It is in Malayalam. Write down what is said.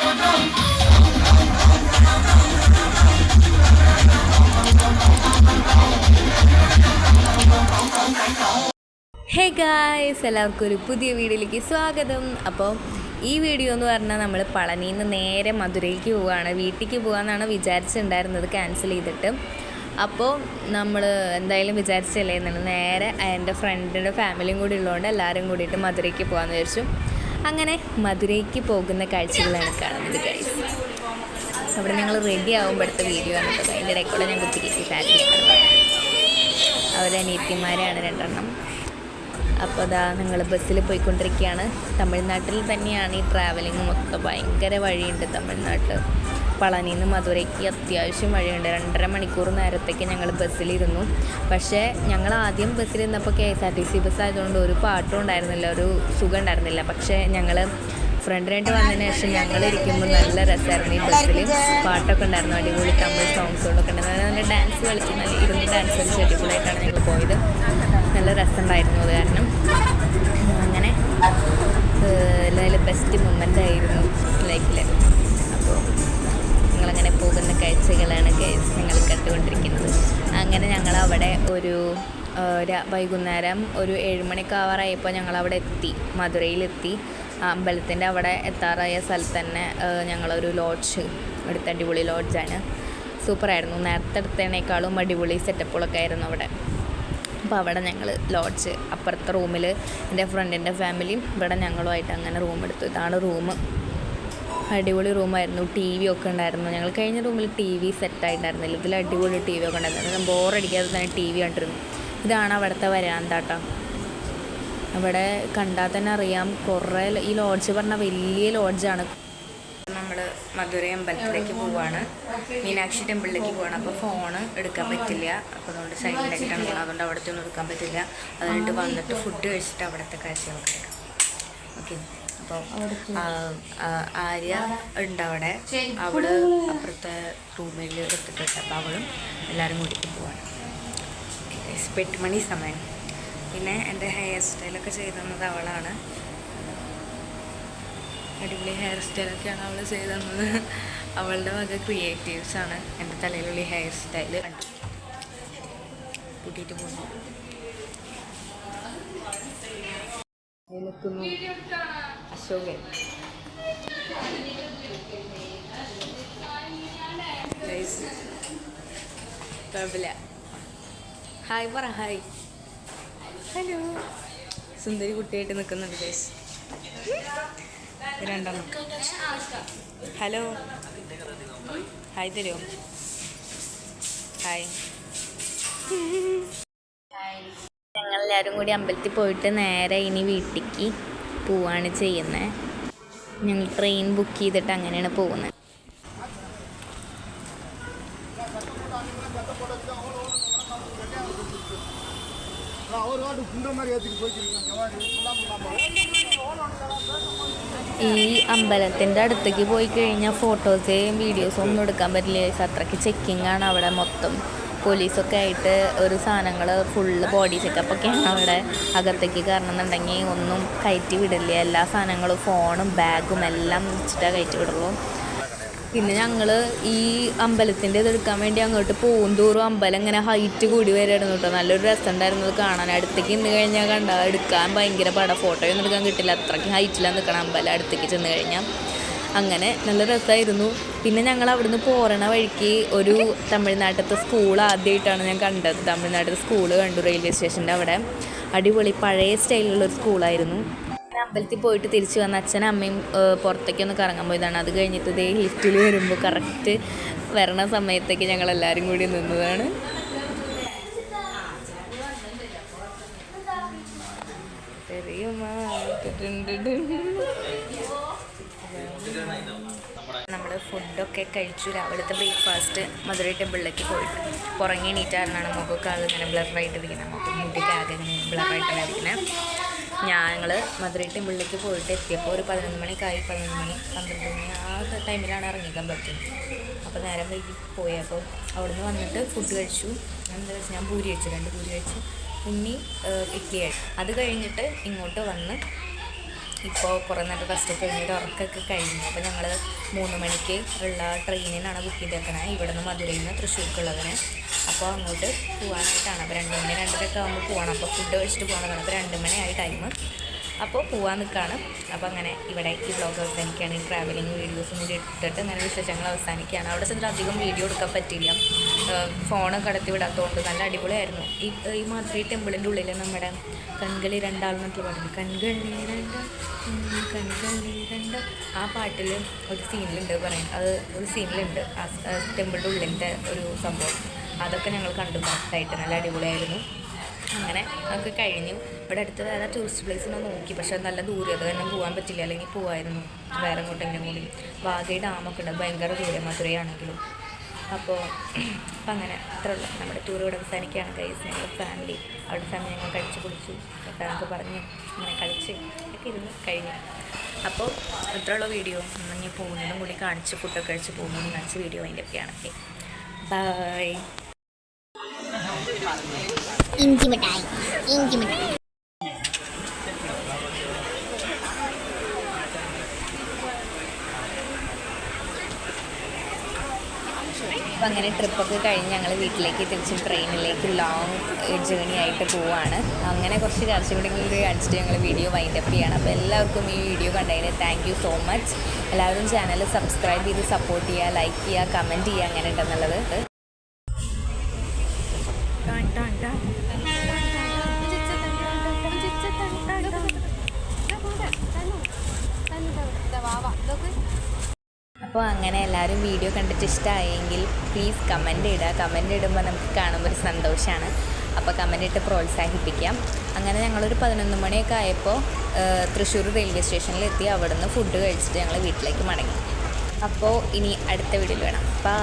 ഹേ ഗായ്സ് എല്ലാവർക്കും ഒരു പുതിയ വീഡിയോയിലേക്ക് സ്വാഗതം. അപ്പോൾ ഈ വീഡിയോ എന്ന് പറഞ്ഞാൽ നമ്മൾ പളനിയിൽ നിന്ന് നേരെ മധുരയ്ക്ക് പോവുകയാണ്. വീട്ടിലേക്ക് പോകാമെന്നാണ് വിചാരിച്ചിട്ടുണ്ടായിരുന്നത് ക്യാൻസൽ ചെയ്തിട്ട്. അപ്പോൾ നമ്മൾ എന്തായാലും വിചാരിച്ചല്ലേ എന്നാണ് നേരെ എന്റെ ഫ്രണ്ടിന്റെ ഫാമിലിയും കൂടി ഉള്ളതുകൊണ്ട് എല്ലാവരും കൂടിയിട്ട് മധുരയ്ക്ക് പോകാമെന്ന് വിചാരിച്ചു. അങ്ങനെ മധുരയ്ക്ക് പോകുന്ന കാഴ്ചകളാണ് കാണുന്നത് ഗൈസ് അവിടെ ഞങ്ങൾ റെഡി ആകുമ്പോഴത്തെ വീഡിയോ ആണ് കേട്ടോ. അതിന്റെ ഇടയ്ക്കൂടെ ഞാൻ കുത്തിക്കിട്ടി ഫാമിലി അനിയത്തിമാരെയാണ് രണ്ടെണ്ണം. അപ്പോൾ അതാ ഞങ്ങൾ ബസ്സിൽ പോയിക്കൊണ്ടിരിക്കുകയാണ്. തമിഴ്നാട്ടിൽ തന്നെയാണ് ഈ ട്രാവലിംഗ് ഒക്കെ ഭയങ്കര വഴിയുണ്ട് തമിഴ്നാട്ടിൽ പളനിയിൽ നിന്ന് മധുരയ്ക്ക് അത്യാവശ്യം വഴിയുണ്ട്. രണ്ടര മണിക്കൂർ നേരത്തേക്ക് ഞങ്ങൾ ബസ്സിലിരുന്നു. പക്ഷേ ഞങ്ങൾ ആദ്യം ബസ്സിലിരുന്നപ്പോൾ K S R T C bus ആയതുകൊണ്ട് ഒരു പാട്ടും ഉണ്ടായിരുന്നില്ല ഒരു സുഖം ഉണ്ടായിരുന്നില്ല. പക്ഷേ ഞങ്ങൾ ഫ്രണ്ടിനായിട്ട് വന്നതിന് ശേഷം ഞങ്ങൾ ഇരിക്കുമ്പോൾ നല്ല രസമായിരുന്നു ഈ ബസ്സിൽ പാട്ടൊക്കെ ഉണ്ടായിരുന്നു അടിപൊളി തമിഴ് സോങ്സുകളൊക്കെ ഉണ്ടായിരുന്നു. നല്ല ഡാൻസ് കളിച്ച് നല്ല ഇരുന്ന് ഡാൻസ് കളിച്ച് അടിപൊളിയായിട്ടാണ് ഞങ്ങൾ പോയത്. നല്ല രസമുണ്ടായിരുന്നു അത് കാരണം. അങ്ങനെ ബെസ്റ്റ് മൊമെന്റ് ആയിരുന്നു ലൈഫിൽ ഞങ്ങളങ്ങനെ പോകുന്ന കാഴ്ചകളാണ് ഗൈസ് നിങ്ങൾ കണ്ടുകൊണ്ടിരിക്കുന്നത്. അങ്ങനെ ഞങ്ങൾ അവിടെ ഒരു വൈകുന്നേരം ഒരു ഏഴുമണിക്ക് ആവാറായപ്പോൾ ഞങ്ങൾ അവിടെ എത്തി മധുരയിലെത്തി. അമ്പലത്തിന്റെ അവിടെ എത്താറായ സ്ഥലത്ത് തന്നെ ഞങ്ങളൊരു ലോഡ്ജ് എടുത്ത അടിപൊളി ലോഡ്ജാണ് സൂപ്പറായിരുന്നു. നേരത്തെ എടുത്തതിനേക്കാളും അടിപൊളി സെറ്റപ്പുകളൊക്കെ ആയിരുന്നു അവിടെ. അപ്പോൾ അവിടെ ഞങ്ങൾ ലോഡ്ജ് അപ്പുറത്തെ റൂമിൽ എന്റെ ഫ്രണ്ടിന്റെ ഫാമിലിയും ഇവിടെ ഞങ്ങളുമായിട്ട് അങ്ങനെ റൂം എടുത്തു. ഇതാണ് റൂം അടിപൊളി റൂമായിരുന്നു. ടി വി ഒക്കെ ഉണ്ടായിരുന്നു. ഞങ്ങൾ കഴിഞ്ഞ റൂമിൽ ടി വി സെറ്റായിട്ടുണ്ടായിരുന്നില്ല ഇതിൽ അടിപൊളി ടി വി ഒക്കെ ഉണ്ടായിരുന്നു. ബോറടിക്കാതെ തന്നെ ടി വി കണ്ടിരുന്നു. ഇതാണ് അവിടുത്തെ വരാന്താട്ടോ അവിടെ കണ്ടാൽ തന്നെ അറിയാം. കുറേ ഈ ലോഡ്ജ് പറഞ്ഞ വലിയ ലോഡ്ജാണ് നമ്മൾ മധുര അമ്പലത്തിലേക്ക് പോവാണ്. മീനാക്ഷി ടെമ്പിളിലേക്ക് പോവാണ്. അപ്പോൾ ഫോണ് എടുക്കാൻ പറ്റില്ല. അപ്പോൾ അതുകൊണ്ട് സൈഡിലായിട്ടാണ് പോകുന്നത് അതുകൊണ്ട് അവിടുത്തെ ഒന്നും എടുക്കാൻ പറ്റില്ല. അതുകൊണ്ട് വന്നിട്ട് ഫുഡ് കഴിച്ചിട്ട് അവിടുത്തെ കാഴ്ച നോക്കാം ഓക്കെ അപ്പോൾ ആര്യ ഉണ്ട് അവിടെ. അവൾ അപ്പുറത്തെ റൂമിൽ എടുത്തിട്ടുണ്ട്. അപ്പം അവളും എല്ലാവരും കൂടിയിട്ട് പോവാണ്. എട്ട് മണി സമയം. പിന്നെ എന്റെ ഹെയർ സ്റ്റൈലൊക്കെ ചെയ്തു തന്നത് അവളാണ്. അടിപൊളി ഹെയർ സ്റ്റൈലൊക്കെയാണ് അവൾ ചെയ്തു തന്നത്. അവളുടെ വക ക്രിയേറ്റീവ്സ് ആണ്. എന്റെ തലയിലുള്ള ഹെയർ സ്റ്റൈൽ കണ്ടു? കൂട്ടിയിട്ട് പോകുന്നു നിൽക്കുന്നു അശോകൻ. കുഴപ്പമില്ല. ഹായ് പറ ഹായ് ഹലോ സുന്ദരി കുട്ടിയായിട്ട് നിൽക്കുന്നുണ്ട് ഗൈസ് രണ്ടെണ്ണം. ഹലോ ഹായ് തരുമോ ഹായ് ഞങ്ങളെല്ലാവരും കൂടി അമ്പലത്തിൽ പോയിട്ട് നേരെ ഇനി വീട്ടിലേക്ക് പോവാണ് ചെയ്യുന്നത് ഞങ്ങൾ ട്രെയിൻ ബുക്ക് ചെയ്തിട്ട് അങ്ങനെയാണ് പോകുന്നത്. ഈ അമ്പലത്തിന്റെ അടുത്തേക്ക് പോയി കഴിഞ്ഞാൽ ഫോട്ടോസ് വീഡിയോസും ഒന്നും എടുക്കാൻ പറ്റില്ല. അത്രയ്ക്ക് ചെക്കിംഗ് ആണ് അവിടെ മൊത്തം. പോലീസൊക്കെ ആയിട്ട് ഒരു സാധനങ്ങൾ ഫുള്ള് ബോഡി ചെക്കപ്പ് ചെക്കപ്പൊക്കെയാണ് അവിടെ അകത്തേക്ക് കയറണമെന്നുണ്ടെങ്കിൽ ഒന്നും കയറ്റി വിടില്ല. എല്ലാ സാധനങ്ങളും ഫോണും ബാഗും എല്ലാം വെച്ചിട്ടാണ് കയറ്റി വിടുള്ളൂ. പിന്നെ ഞങ്ങൾ ഈ അമ്പലത്തിന്റെ ഇതെടുക്കാൻ വേണ്ടി അങ്ങോട്ട് പോകും തോറും അമ്പലം ഇങ്ങനെ ഹൈറ്റ് കൂടി വരായിരുന്നു കേട്ടോ നല്ലൊരു രസം ഉണ്ടായിരുന്നു അത് കാണാൻ. അടുത്തേക്ക് നിന്ന് കഴിഞ്ഞാൽ കണ്ട? എടുക്കാൻ ഭയങ്കര പട. ഫോട്ടോയൊന്നും എടുക്കാൻ കിട്ടില്ല. അത്രയ്ക്ക് ഹൈറ്റിലാണ് നിൽക്കണം അമ്പലം അടുത്തേക്ക് ചെന്ന് കഴിഞ്ഞാൽ അങ്ങനെ നല്ല രസമായിരുന്നു പിന്നെ ഞങ്ങൾ അവിടുന്ന് പോരണ വഴിക്ക് ഒരു തമിഴ്നാട്ടിലത്തെ സ്കൂൾ ആദ്യമായിട്ടാണ് ഞാൻ കണ്ടത് തമിഴ്നാട്ടിലെ സ്കൂൾ കണ്ടു റെയിൽവേ സ്റ്റേഷൻ്റെ അവിടെ അടിപൊളി പഴയ സ്റ്റൈലിലുള്ള ഒരു സ്കൂളായിരുന്നു ഞാൻ അമ്പലത്തിൽ പോയിട്ട് തിരിച്ചു വന്ന അച്ഛനും അമ്മയും ഏഹ്, പുറത്തേക്കൊന്ന് കറങ്ങാൻ പോയതാണ് അത് കഴിഞ്ഞിട്ട് ഇതേ ലിഫ്റ്റിൽ വരുമ്പോൾ കറക്റ്റ് വരണ സമയത്തേക്ക് ഞങ്ങൾ എല്ലാവരും കൂടി നിന്നതാണ് தெரியுமா നമ്മൾ ഫുഡൊക്കെ കഴിച്ചു. രാവിലത്തെ ബ്രേക്ക്ഫാസ്റ്റ് മധുരൈ ടെമ്പിളിലേക്ക് പോയിട്ട്. പുറങ്ങി എണീറ്റാറിനാണ് മുഖമൊക്കെ ആകെ ഇങ്ങനെ ബ്ലറായിട്ട് ഇരിക്കുന്നത് മുഖം മുടിയൊക്കെ ആകെ ഇങ്ങനെ ബ്ലറായിട്ടാണ് ഇരിക്കുന്നത് ഞങ്ങൾ മധുരൈ ടെമ്പിളിലേക്ക് പോയിട്ട് എത്തിയപ്പോൾ ഒരു പതിനൊന്ന് മണിക്കായി പതിനൊന്ന് മണി പന്ത്രണ്ട് മണി ആ ടൈമിലാണ് ഇറങ്ങിക്കാൻ പറ്റുന്നത് അപ്പോൾ നേരം വൈകി പോയപ്പോൾ അവിടെ അവിടുന്ന് വന്നിട്ട് ഫുഡ് കഴിച്ചു. എന്താ വെച്ചാൽ ഞാൻ പൂരി കഴിച്ചു. രണ്ട് പൂരി കഴിച്ചു. ഉണ്ണി ഏഹ്, അത് കഴിഞ്ഞിട്ട് ഇങ്ങോട്ട് വന്ന് ഇപ്പോൾ കുറേ നേരം റെസ്റ്റ് കഴിഞ്ഞിട്ട് ഉറക്കമൊക്കെ കഴിഞ്ഞു. അപ്പോൾ ഞങ്ങൾ മൂന്ന് മണിക്ക് ഉള്ള ട്രെയിനിനാണ് ബുക്ക് ചെയ്തേക്കണേ. ഇവിടെ നിന്ന് മധുരയിൽ നിന്ന് തൃശ്ശൂർക്കുള്ളതിന്. അപ്പോൾ അങ്ങോട്ട് പോകാനായിട്ടാണ് അപ്പോൾ രണ്ട് മണി രണ്ടരയൊക്കെ ആകുമ്പോൾ പോകണം. അപ്പോൾ ഫുഡ് കഴിച്ചിട്ട് പോകണം. അപ്പോൾ രണ്ട് മണിയായി ടൈം അപ്പോൾ പോകാൻ നിൽക്കുകയാണ്. അപ്പോൾ അങ്ങനെ ഇവിടെ ഈ വ്ളോഗ് അവസാനിക്കുകയാണ്. ഈ ട്രാവലിംഗ് വീഡിയോസും കൂടി ഇട്ടിട്ട് അങ്ങനെ വിശേഷങ്ങൾ അവസാനിക്കുകയാണ്. അവിടെ ചെന്നിട്ട് അധികം വീഡിയോ എടുക്കാൻ പറ്റില്ല ഫോണ് കടത്തി വിടാത്തതുകൊണ്ട് നല്ല അടിപൊളിയായിരുന്നു. ഈ ഈ മാത്രം ഈ ടെമ്പിളിന്റെ ഉള്ളിൽ നമ്മുടെ കൺകളി രണ്ടാളെന്നൊക്കെ പറഞ്ഞു കൺകളി രണ്ട കൺകളി രണ്ട. ആ പാട്ടിൽ ഒരു സീനിലുണ്ട് പറയാം. അത് ഒരു സീനിലുണ്ട് ആ ടെമ്പിളിന്റെ ഉള്ളിന്റെ ഒരു സംഭവം. അതൊക്കെ ഞങ്ങൾ കണ്ടു കറക്റ്റായിട്ട് നല്ല അടിപൊളിയായിരുന്നു. അങ്ങനെ നമുക്ക് കഴിഞ്ഞു. ഇവിടെ അടുത്ത് വേറെ ടൂറിസ്റ്റ് പ്ലേസ് ഒന്ന് നോക്കി. പക്ഷെ നല്ല ദൂരം അത് തന്നെ പോകാൻ പറ്റില്ല. അല്ലെങ്കിൽ പോകായിരുന്നു വേറെ എങ്ങോട്ടെങ്കിലും കൂടി. വാഗൈ ഡാമൊക്കെ ഉണ്ട്. ഭയങ്കര ദൂരം മധുരയാണെങ്കിലും. അപ്പോൾ അപ്പം അങ്ങനെ. അത്ര ഉള്ളു. നമ്മുടെ ടൂർ ഇവിടെ അവസാനിക്കുകയാണ് കൈസ് ഞങ്ങൾ ഫാമിലി അവിടെ ഫാമിലി ഞങ്ങൾ കഴിച്ച് കുടിച്ചു. ഒക്കെ പറഞ്ഞ് അങ്ങനെ കളിച്ച് ഒക്കെ ഇരുന്ന് കഴിഞ്ഞു. അപ്പോൾ അത്രയുള്ള വീഡിയോ ഇനി പോകുന്നതും കൂടി കാണിച്ച് ഫുഡൊക്കെ കഴിച്ച് പോകുന്നതും കാണിച്ച് വീഡിയോ അതിന്റെ ഒക്കെയാണ് ബൈ ഇഞ്ചി മിഠായി ഇഞ്ചി മിഠായി അപ്പം അങ്ങനെ ട്രിപ്പൊക്കെ കഴിഞ്ഞ് ഞങ്ങൾ വീട്ടിലേക്ക് തിരിച്ച് ട്രെയിനിലേക്ക് ലോങ് ജേണി ആയിട്ട് പോവാണ്. അങ്ങനെ കുറച്ച് ചർച്ച കൂടി അടിച്ചിട്ട് ഞങ്ങൾ വീഡിയോ വൈൻഡപ്പ് ചെയ്യണം. അപ്പോൾ എല്ലാവർക്കും ഈ വീഡിയോ കണ്ടതിന് താങ്ക് യു സോ മച്ച് എല്ലാവരും ചാനൽ സബ്സ്ക്രൈബ് ചെയ്ത് സപ്പോർട്ട് ചെയ്യുക ലൈക്ക് ചെയ്യുക കമന്റ് ചെയ്യുക അങ്ങനെ ഉണ്ടെന്നുള്ളത്. അപ്പോൾ അങ്ങനെ എല്ലാവരും വീഡിയോ കണ്ടിട്ട് ഇഷ്ടമായെങ്കിൽ പ്ലീസ് കമന്റ് ഇടുക. കമന്റ് ഇടുമ്പോൾ നമുക്ക് കാണുമ്പോൾ ഒരു സന്തോഷമാണ് അപ്പോൾ കമന്റ് ഇട്ട് പ്രോത്സാഹിപ്പിക്കാം. അങ്ങനെ ഞങ്ങളൊരു പതിനൊന്ന് മണിയൊക്കെ ആയപ്പോൾ തൃശ്ശൂർ റെയിൽവേ സ്റ്റേഷനിൽ എത്തി. അവിടെ നിന്ന് ഫുഡ് കഴിച്ചിട്ട് ഞങ്ങൾ വീട്ടിലേക്ക് മടങ്ങി. അപ്പോൾ ഇനി അടുത്ത വീഡിയോയിൽ വേണം അപ്പോൾ